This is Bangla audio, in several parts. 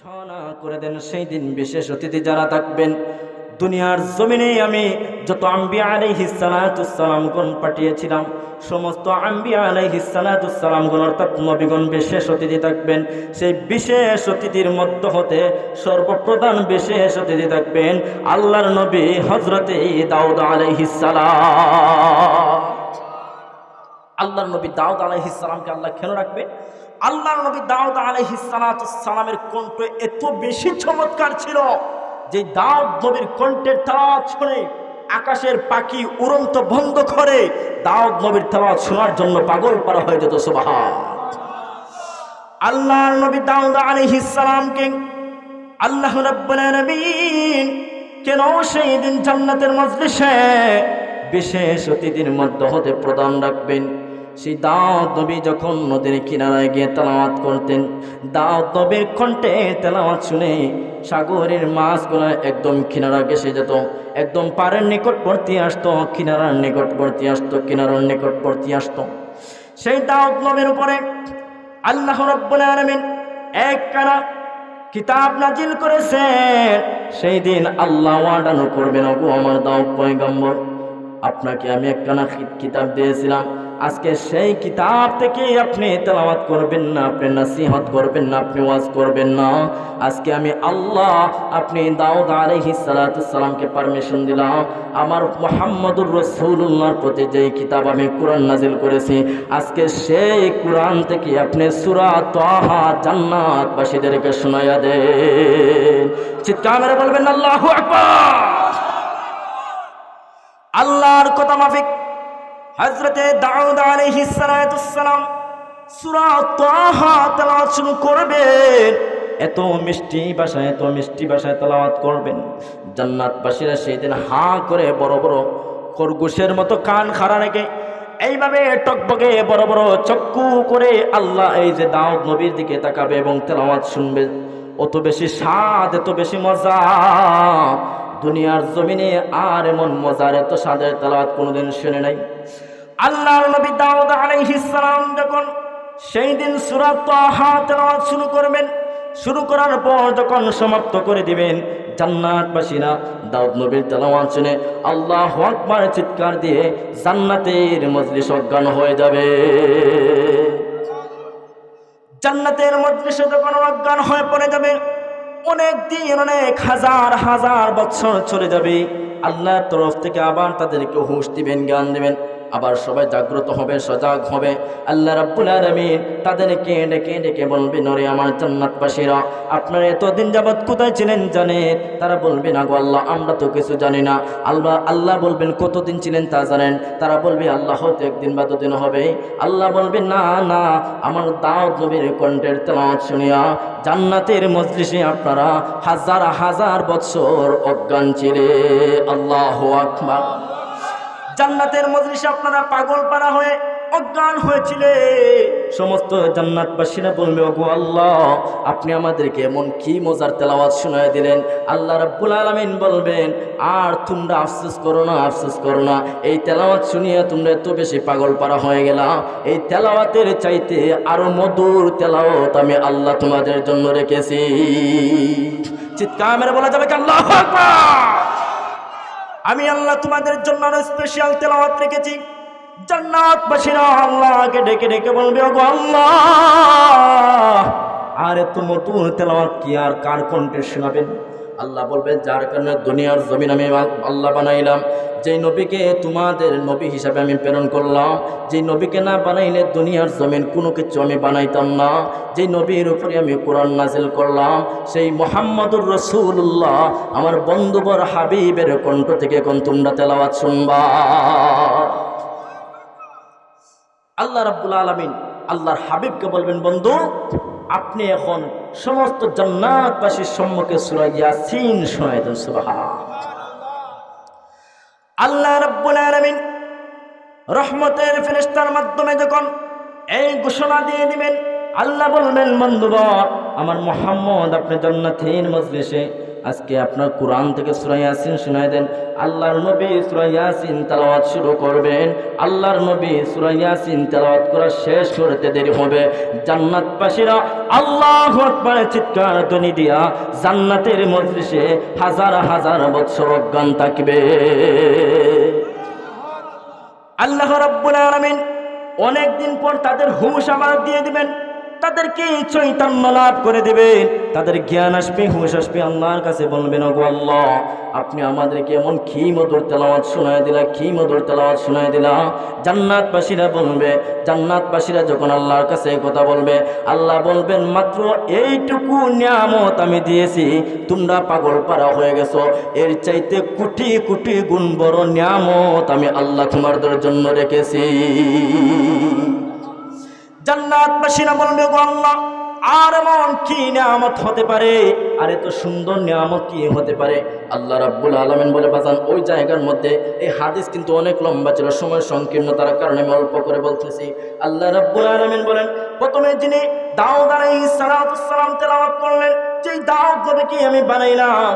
ঘোষণা করে দেন, সেই দিন বিশেষ অতিথি যারা থাকবেন, দুনিয়ার জমিনে আমি যত আম্বিয়া আলাইহিসালাতুসালামগণ পাঠিয়েছিলাম, সমস্ত আম্বিয়া আলাইহিসালাতুসালামগণ অর্থাৎ নবীগণ বিশেষ অতিথি থাকবেন, সেই বিশেষ অতিথির মধ্য হতে সর্বপ্রধান বিশেষ অতিথি থাকবেন আল্লাহর নবী হজরতে দাউদ আলাইহিসালাম আল্লাহর নবী দাউদ আলাইহিসালামকে আল্লাহ কেন রাখবে। আল্লাহর নবী দাউদ আলাইহিসালামের কণ্ঠ এত বেশি চমৎকার ছিল যে দাউদ নবীর কণ্ঠের তাওয়াজ শুনে আকাশের পাখি উড়ন্ত বন্ধ করে দাউদ নবীর তাওয়াজ শোনার জন্য পাগল পারা হয়ে যেত, সুবহান। আল্লাহর নবী দাউদ আলাইহিসালামকে আল্লাহ রাব্বুল কেন সেই দিন জান্নাতের মজলিসে বিশেষ অতিথির মধ্য হতে প্রদান রাখবেন? সেই দাওয়াত নবী যখন নদীর কিনারায় গিয়ে তেলাওয়াত করতেন, দাওয়াত নবীর কণ্ঠে তেলাওয়াত শুনে সাগরের মাছগুলো একদম কিনারা গেসে যেত। একদম পাড়ের নিকটবর্তী আসতো, কিনারার নিকটবর্তী আসতো, কিনারার নিকটবর্তী আসতো। সেই দাওয়াত নবীর উপরে আল্লাহ রব্বুল আলামিন এক কানা কিতাব নাজিল করেছেন সেই দিন আল্লাহ ওয়াদানো করবেন, ওগো আমার দাও পয়গম্বর, আপনাকে আমি একখানা কিতাব দিয়েছিলাম। আজকে সেই কিতাব থেকে আপনি তেলাওয়াত করবেন না, আপনি নাসিহত করবেন না, আপনি ওয়াজ করবেন না। আজকে আমি আল্লাহ আপনি দাউদ আলাইহিস সালাতু সালামকে পারমিশন দিলাম। আমার মোহাম্মদুর রসুল্লাহর প্রতি যেই কিতাব আমি কোরআন নাজিল করেছি, আজকে সেই কোরআন থেকে আপনি সূরা তাহা জান্নাতবাসীদেরকে শোনায়া দেন। চিৎকার বলবেন, আল্লাহু আকবার আল্লাহর কথা মাফিক হজরতে দাউদ আলাইহিস সালাম সূরা তাহা তেলাওয়াত শুরু করবেন। এত মিষ্টি ভাষায়, এত মিষ্টি ভাষায় তেলাওয়াত করবেন। জান্নাতবাসীরা সেই দিন হা করে বড় বড় খরগোশের মতো কান খাড়া রেখে এইভাবে টকবগে বড় বড় চক্ষু করে আল্লাহ এই যে দাউদ নবীর দিকে তাকাবে এবং তেলাওয়াত শুনবে। অত বেশি স্বাদ, এত বেশি মজা। দুনিয়ার জমিনে আর এমন মজার এত স্বাদের তেলাওয়াত কোনোদিন শুনে নাই। আল্লাহর নবী দাউদ আলাইহিস সালাম যখন সেই দিন সূরা তাহা তেলাওয়াত শুরু করবেন, শুরু করার পর যখন সমাপ্ত করে দিবেন, জান্নাতবাসীরা দাউদ নবীর তেলাওয়াত শুনে আল্লাহু আকবার চিৎকার দিয়ে জান্নাতের মজলিস অজ্ঞান হয়ে যাবে। জান্নাতের মজলিসে যখন অজ্ঞান হয়ে পড়ে যাবে, অনেক দিন, অনেক হাজার হাজার বছর চলে যাবে। আল্লাহর তরফ থেকে আবার তাদেরকে হুঁশ দিবেন, জ্ঞান দিবেন। আবার সবাই জাগ্রত হবে, সজাগ হবে। আল্লাহ রাব্বুল আলামিন তাদেরকে ডেকে ডেকে বলবেন নরে আমার জান্নাতবাসীরা, আপনারা এতদিন যাবৎ কোথায় ছিলেন জানেন? তারা বলবেন আগো আল্লাহ, আমরা তো কিছু জানি না। আল্লাহ আল্লাহ বলবেন, কতদিন ছিলেন তা জানেন? তারা বলবে, আল্লাহ, হয়তো একদিন বা দুদিন হবে। আল্লাহ বলবেন, না না, আমার দাউদ নবীর কণ্ঠের তেলাওয়াত শুনিয়া জান্নাতের মজলিসে আপনারা হাজার হাজার বছর অজ্ঞান ছিলে। আল্লাহ আকবার। জান্নাতের মজলিসে আপনারা পাগল পারা হয়ে অজ্ঞান হয়েছিলে। সমস্ত জান্নাতবাসীরা বলবে, ওগো আল্লাহ, আপনি আমাদেরকে এমন কি মজার তেলাওয়াত শোনায় দিলেন? আল্লাহ রাব্বুল আলামিন বলবেন, আর তোমরা আফসোস করো না, আফসোস করো না। এই তেলাওয়াত শুনিয়ে তোমরা এত বেশি পাগল পারা হয়ে গেলা। এই তেলাওয়াতের চাইতে আরও মধুর তেলাওয়াত আমি আল্লাহ তোমাদের জন্য রেখেছি। চিৎকার মেরে বলা যাবে আল্লাহু আকবার! আমি আল্লাহ তোমাদের জন্য আরও স্পেশাল তেলাওয়াত রেখেছি। জান্নাতবাসীরা আল্লাহকে ডেকে ডেকে বলবে, ওগো আল্লাহ! আর এত নতুন তেলাওয়াত কি আর কার কণ্ঠে শোনাবেন? আল্লাহ বলবে যার কারণে দুনিয়ার জমিন আমি আল্লাহ বানাইলাম। যেই নবীকে তোমাদের নবী হিসাবে আমি প্রেরণ করলাম, যেই নবীকে না বানাইলে দুনিয়ার জমিন কোনো কিছু আমি বানাইতাম না। যেই নবীর উপরে আমি কোরআন নাজিল করলাম, সেই মোহাম্মদুর রসুল্লাহ আমার বন্ধুবর হাবিবের কণ্ঠ থেকে এখন তোমরা তেলাওয়াত শুনবা। আল্লাহ রাব্বুল আলামিন আল্লাহর হাবিবকে বলবেন, বন্ধু আপনি এখন সমস্ত জান্নাতবাসীর সম্মুখে সুরা ইয়াসিন শোনায় দেন আল্লাহ রাব্বুল আলামিন রহমতের ফেরেশতার মাধ্যমে যখন এই ঘোষণা দিয়ে দিবেন, আল্লাহ বলবেন বন্ধুবর আমার মোহাম্মদ আপনি জান্নাতের মজলিসে আজকে আপনার কোরআন থেকে সূরা ইয়াসিন শোনায় দেন। আল্লাহর নবী সূরা ইয়াসিন তেলাওয়াত শুরু করবেন। আল্লাহর নবী সূরা ইয়াসিন তেলাওয়াত করা শেষ করতে দেরি হবে। জান্নাতবাসীরা আল্লাহু আকবারের চিৎকার ধ্বনি দিয়া জান্নাতের মজলিসে হাজার হাজার বছর অজ্ঞান থাকবে। আল্লাহ রাব্বুল আলামিন অনেকদিন পর তাদের হুঁশ আবার দিয়ে দিবেন। তাদেরকে চৈতন্য লাভ করে দেবেন তাদের জ্ঞান আসবে, হুঁশ আসবে, আল্লাহর কাছে বলবেন ওগো আল্লাহ, আপনি আমাদেরকে এমন কি মধুর তেলাওয়াত শোনায় দিলা কি মধুর তেলাওয়াত শোনায় দিলা। জান্নাতবাসীরা বলবে, জান্নাতবাসীরা যখন আল্লাহর কাছে কথা বলবে, আল্লাহ বলবেন, মাত্র এইটুকু নিয়ামত আমি দিয়েছি, তোমরা পাগল পারা হয়ে গেছো। এর চাইতে কোটি কোটি গুণ বড় নিয়ামত আমি আল্লাহ তোমাদের জন্য রেখেছি। জান্নাতবাসীরা বলবে, গো আল্লাহ, আর এমন কি নিয়ামত হতে পারে? আর, এত সুন্দর নিয়ামত কি হতে পারে? আল্লাহ রাব্বুল আলামিন বলে, বাজান, ওই জায়গার মধ্যে এই হাদিস কিন্তু অনেক লম্বা ছিল, সময় সংকীর্ণতার কারণে আমি অল্প করে বলতেছি। আল্লাহ রাব্বুল আলমেন বলেন, প্রথমে যিনি দাউদ করলেন নবীকে আমি বানাইলাম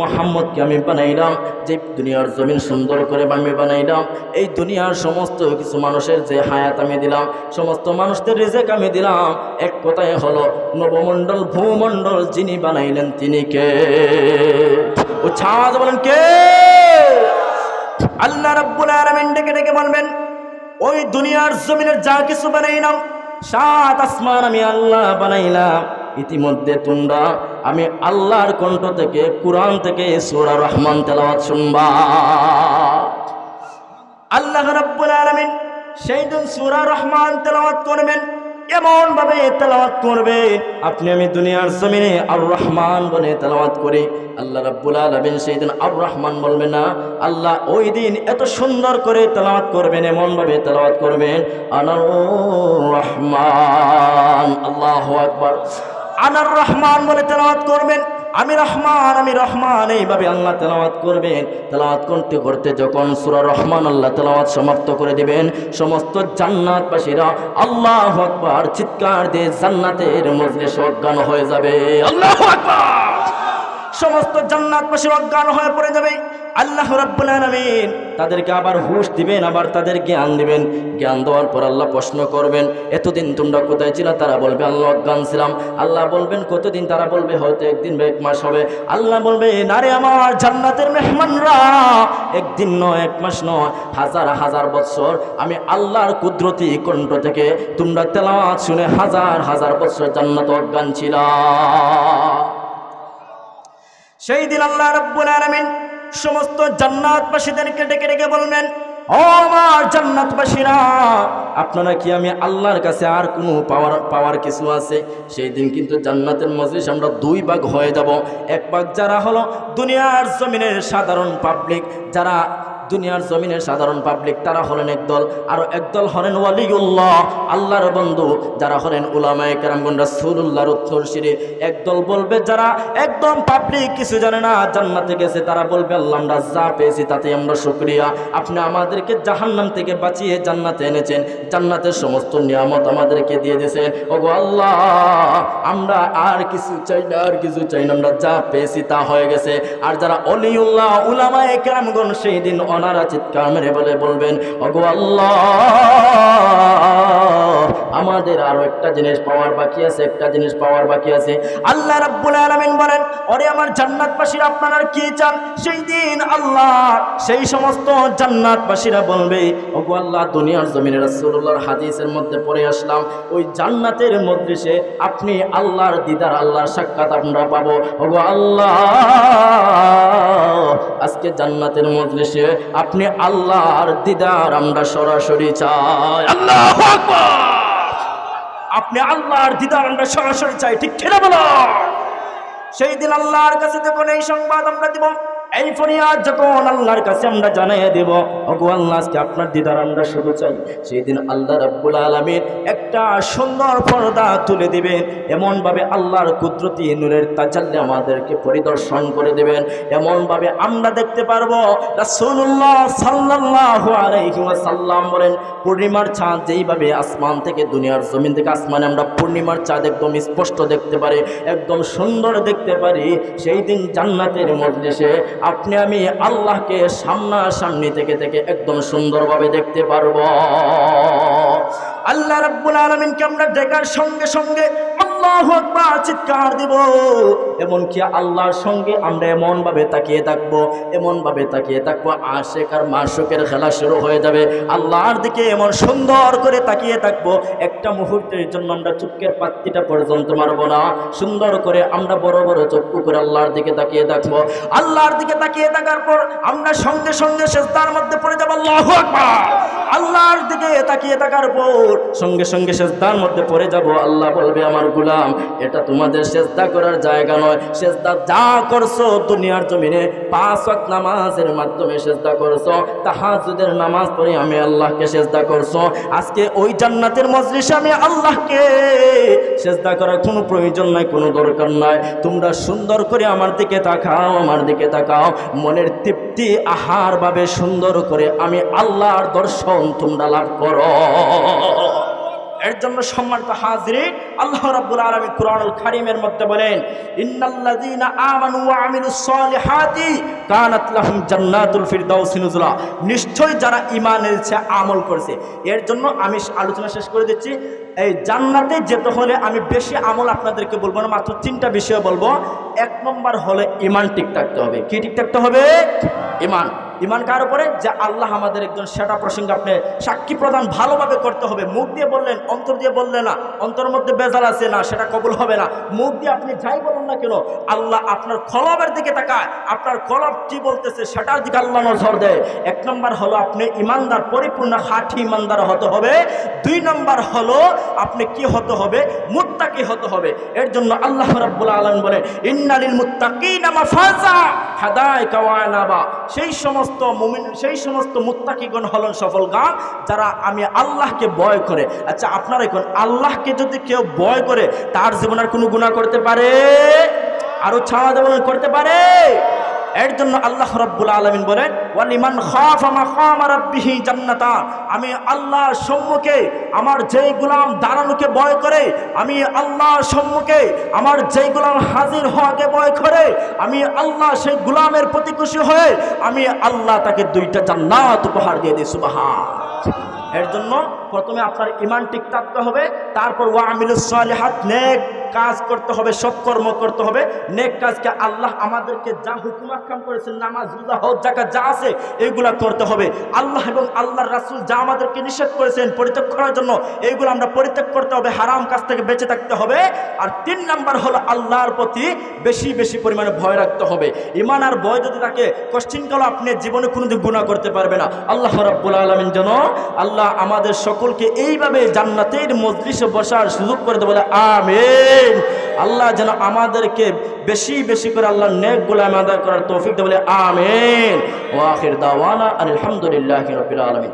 মোহাম্মদকে আমি বানাইলাম যে দুনিয়ার জমিন সুন্দর করে আমি বানাইলাম, এই দুনিয়ার সমস্ত কিছু মানুষের যে হায়াত আমি দিলাম, সমস্ত মানুষদের রেজেক আমি দিলাম, এক কথায় হলো নবমণ্ডল, ভূমণ্ডল যিনি বানাইলেন তিনি কে? ও ছাদ বলেন, কে? আল্লাহ রাব্বুল আলামিন ডেকে ডেকে বলবেন, ওই দুনিয়ার জমিনের যা কিছু বানাইলাম সাত আসমান আমি আল্লাহ বানাইলাম। ইতিমধ্যে তোমরা আমি আল্লাহর কণ্ঠ থেকে, কোরআন থেকে সোরা রহমান তেলাওয়াত শুনবা। আল্লাহ রাব্বুল আলামিন সেই দিন সুরা রহমান তেলাওয়াত করবেন। এমন ভাবে তেলাওয়াত করবে? আপনি আমি দুনিয়ার জমিনে আর রহমান বলে তেলাওয়াত করি। আল্লাহ রাব্বুল আলামিন সেই দিন আর রহমান বলবে না, আল্লাহ ওই দিন এত সুন্দর করে তেলাওয়াত করবেন এমন ভাবে তেলাওয়াত করবেন আনার রহমান আল্লাহু আকবার আনার রহমান বলে তেলাওয়াত করবেন আমি রহমান আমি রহমান, এইভাবে আল্লাহ তেলাওয়াত করবেন। তেলাওয়াত করতে করতে যখন সুরা রহমান আল্লাহ তেলাওয়াত সমাপ্ত করে দিবেন, সমস্ত জান্নাতবাসীরা আল্লাহ আকবার চিৎকার দিয়ে জান্নাতের মজলিস সজ্ঞান হয়ে যাবে। আল্লাহ আকবার! সমস্ত জান্নাতবাসী অজ্ঞান হয়ে পড়ে যাবে। আল্লাহ রাব্বুল আলামিন তাদেরকে আবার হুঁশ দিবেন, আবার তাদের জ্ঞান দিবেন। জ্ঞান দেওয়ার পর আল্লাহ প্রশ্ন করবেন, এতদিন তোমরা কোথায় ছিল? তারা বলবে আল্লাহ অজ্ঞান ছিলাম। আল্লাহ বলবেন, কতদিন? তারা বলবে, হয়তো একদিন এক মাস হবে। আল্লাহ বলবে, নারে আমার জান্নাতের মেহমানরা, একদিন নয়, এক মাস নয়, হাজার হাজার বছর আমি আল্লাহর কুদরতি কণ্ঠ থেকে তোমরা তেলাওয়াত শুনে হাজার হাজার বছর জান্নাত অজ্ঞান ছিলাম সেই দিন আল্লাহ রাব্বুল আলামিন সমস্ত জান্নাতবাসীদেরকে ডেকে ডেকে বলবেন, ও আমার জান্নাতবাসীরা, আপনারা কি আমি আল্লাহর কাছে আর কোনো পাওয়ার পাওয়ার কিছু আছে? সেই দিন কিন্তু জান্নাতের মজলিস আমরা দুই ভাগ হয়ে যাব। এক ভাগ যারা হলো দুনিয়ার জমিনের সাধারণ পাবলিক যারা দুনিয়ার জমিনের সাধারণ পাবলিক তারা হলেন একদল, আর একদল হলেন ওয়ালিউল্লাহ, আল্লাহর বন্ধু, যারা হলেন উলামায়ে কেরামগুন রাসূলুল্লাহর উত্তর শিরে একদল বলবে, যারা একদম পাবলিক কিছু জানে না, জান্নাতে গেছে, তারা বলবে, আল্লাহ, আমরা যা পেয়েছি তাতে আমরা শুকরিয়া। আপনি আমাদেরকে জাহান্নাম থেকে বাঁচিয়ে জান্নাতে এনেছেন, জান্নাতের সমস্ত নিয়ামত আমাদেরকে দিয়ে দিয়েছেন। ওগো আল্লাহ, আমরা আর কিছু চাই না, আর কিছু চাই না, আমরা যা পেয়েছি তা হয়ে গেছে। আর যারা অলিউল্লাহ, উলামায়ে কেরামগণ, সেই দিন অনারা চিৎকার মেরে বলে বলবেন, ওগো আল্লাহ, আমাদের আরও একটা জিনিস পাওয়ার বাকি আছে, একটা জিনিস পাওয়ার বাকি আছে। আল্লাহ রাব্বুল আলামিন বলেন, ওরে আমার জান্নাতবাসীরা, আপনারা কি চান? সেই দিন আল্লাহ সেই সমস্ত জান্নাতবাসীরা বলবে, ওগো আল্লাহ, দুনিয়ার জমিনে রাসূলুল্লাহর হাদিসের মধ্যে পড়ে আসলাম, ওই জান্নাতের মজলিসে আপনি আল্লাহর দিদার, আল্লাহর সাক্ষাৎ আমরা পাবো। ওগো আল্লাহ আজকে জান্নাতের মজলিসে আপনি আল্লাহর দিদার আমরা সরাসরি চাই। আল্লাহ আপনি আল্লাহর দিদার আমরা সরাসরি চাই, ঠিক কিনা বলো? সেই দিন আল্লাহর কাছে দেবো এই সংবাদ আমরা দিব এই ফরিয়াদ যখন আল্লাহর কাছে আমরা জানাই দেব, ওগো আল্লাহ, আজকে আপনার দিদার আমরা শুধু চাই সেই দিন আল্লাহ রাব্বুল আলামিন একটা সুন্দর পর্দা তুলে দিবেন, এমনভাবে আল্লাহর কুদরতি নূরের তাজাল্লি আমাদেরকে পরিদর্শন করে দেবেন, এমনভাবে আমরা দেখতে পারব, রাসূলুল্লাহ সাল্লাল্লাহু আলাইহি ওয়াসাল্লাম বলেন, পূর্ণিমার চাঁদ যেইভাবে আসমান থেকে দুনিয়ার জমিন থেকে আসমানে আমরা পূর্ণিমার চাঁদ একদম স্পষ্ট দেখতে পারি, একদম সুন্দর দেখতে পারি, সেই দিন জান্নাতের মজলিসে আপনি, আমি আল্লাহকে সামনাসামনি থেকে থেকে একদম সুন্দরভাবে দেখতে পারব। আল্লাহ রাব্বুল আলামিনকে আমরা দেখার সঙ্গে সঙ্গে চিৎকার দিব। এমনকি আল্লাহর সঙ্গে আমরা তাকিয়ে থাকব তাকিয়ে থাকব আর মাসুকের খেলা শুরু হয়ে যাবে। আল্লাহর দিকে এমন সুন্দর করে তাকিয়ে থাকব, একটা মুহূর্তের জন্য আমরা চুপকের পর্যন্ত মারবো না। সুন্দর করে আমরা বড় বড় চক্ষু করে আল্লাহর দিকে তাকিয়ে থাকব। আল্লাহর দিকে তাকিয়ে থাকার পর আমরা সঙ্গে সঙ্গে শেষদার মধ্যে পড়ে যাব, আল্লাহু আল্লাহর দিকে তাকিয়ে থাকার পর সঙ্গে সঙ্গে সেজদার মধ্যে পড়ে যাব। আল্লাহ বলবে, আমার গুলাম এটা তোমাদের চেষ্টা করার জায়গা নয়। সেজদা যা করছ দুনিয়ার জমিনে, পাঁচ নামাজের মাধ্যমে চেষ্টা করছ। তাহাজুদের নামাজ পড়ে আমি আল্লাহকে সেজদা করছ। আজকে ওই জান্নাতের মজলিসে আমি আল্লাহকে চেষ্টা করার কোনো প্রয়োজন নাই, কোনো দরকার নাই। তোমরা সুন্দর করে আমার দিকে তাকাও, আমার দিকে তাকাও। মনের তৃপ্তি আহার ভাবে সুন্দর করে আমি আল্লাহর দর্শন তোমরা লাভ করো। এর জন্য সম্মানিত হাজিরি আল্লাহ রাব্বুল আলামিন কুরআনুল কারীমের মধ্যে বলেন, ইন্নাল্লাযীনা আমানু ওয়া আমিলুস সালিহাতি কানাত লাহুম জান্নাতুল ফিরদাউস নুজুলা। নিশ্চয় যারা ঈমান এনেছে, আমল করেছে। এর জন্য আমি আলোচনা শেষ করে দিচ্ছি। এই জান্নাতে যেতে হলে আমি বেশি আমল আপনাদেরকে বলব না, মাত্র তিনটা বিষয় বলব। এক নম্বর হলে ইমান ঠিক থাকতে হবে। কি ঠিক থাকতে হবে? ইমান ইমান কার উপরে? যে আল্লাহ আমাদের একজন সেটা প্রসঙ্গে আপনি সাক্ষী প্রদান ভালোভাবে করতে হবে। মুখ দিয়ে বললেন, অন্তর দিয়ে বললেন না। অন্তর মধ্যে বেজাল আছে না, সেটা কবুল হবে না। মুখ দিয়ে আপনি যাই বলুন না কেন, আল্লাহ আপনার কলবের দিকে তাকায়। আপনার কলব কি বলতেছে সেটার দিকে আল্লাহ নজর দেয়। এক নম্বর হলো আপনি ইমানদার, পরিপূর্ণ হাঠি ইমানদার হতে হবে। দুই নম্বর হলো আপনি কি হতে হবে? মুত্তাকি হতে হবে। এর জন্য আল্লাহ রাব্বুল আলম বলে, ইন্নালিল মুত্তাকিনা নামা হাদাইকা ওয়া আনাবা সেই সমস্ত মুমিন, সেই সমস্ত মুত্তাকিগণ হলেন সফল গান যারা আমি আল্লাহকে ভয় করে। আচ্ছা আপনারা এখন আল্লাহকে যদি কেউ ভয় করে, তার জীবনের কোনো গুণা করতে পারে? আরও ছাড়া দেবন করতে পারে? এর জন্য আল্লাহ রাব্বুল আলামিন বলেন, ওয়ালিমান খাফা মাকাম রাব্বিহি জান্নাতা আমি আল্লাহর সম্মুখে আমার যেই গুলাম দাঁড়ানোকে ভয় করে, আমি আল্লাহর সম্মুখে আমার যেই গুলাম হাজির হওয়াকে ভয় করে, আমি আল্লাহ সেই গুলামের প্রতি খুশি হয়ে, আমি আল্লাহ তাকে দুইটা জান্নাত উপহার দিয়ে দিই, সুবহান। এর জন্য প্রথমে আপনার ইমান ঠিক থাকতে হবে, তারপর ওয়া আমিলুস সালিহাত, নেক কাজ করতে হবে সৎকর্ম করতে হবে। নেক কাজকে আল্লাহ আমাদেরকে যা হুকুম আকাম করেছেন, নামাজ, রোজা, হজ জাকাত যা আছে এইগুলা করতে হবে। আল্লাহ এবং আল্লাহর রাসূল যা আমাদেরকে নিষেধ করেছেন পরিত্যাগ করার জন্য এইগুলো আমরা পরিত্যাগ করতে হবে, হারাম কাজ থেকে বেঁচে থাকতে হবে। আর তিন নাম্বার হলো আল্লাহর প্রতি বেশি বেশি পরিমাণে ভয় রাখতে হবে। ইমান আর ভয় যদি থাকে কশ্চিনকাল আপনি জীবনে কোনোদিন গুণা করতে পারবে না। আল্লাহ রাব্বুল আলামিন যেন আল্লাহ আমাদের সকলকে এইভাবে জান্নাতের মজলিসে বসার সুযোগ করে দেবে বলে আমিন আল্লাহ যেন আমাদেরকে বেশি বেশি করে আল্লাহ নেক গোলাম আদায় করার তৌফিক দেবলে আমেন আমিন। ওয়াখির দাওয়ানা আলহামদুলিল্লাহ রবিল আলামিন।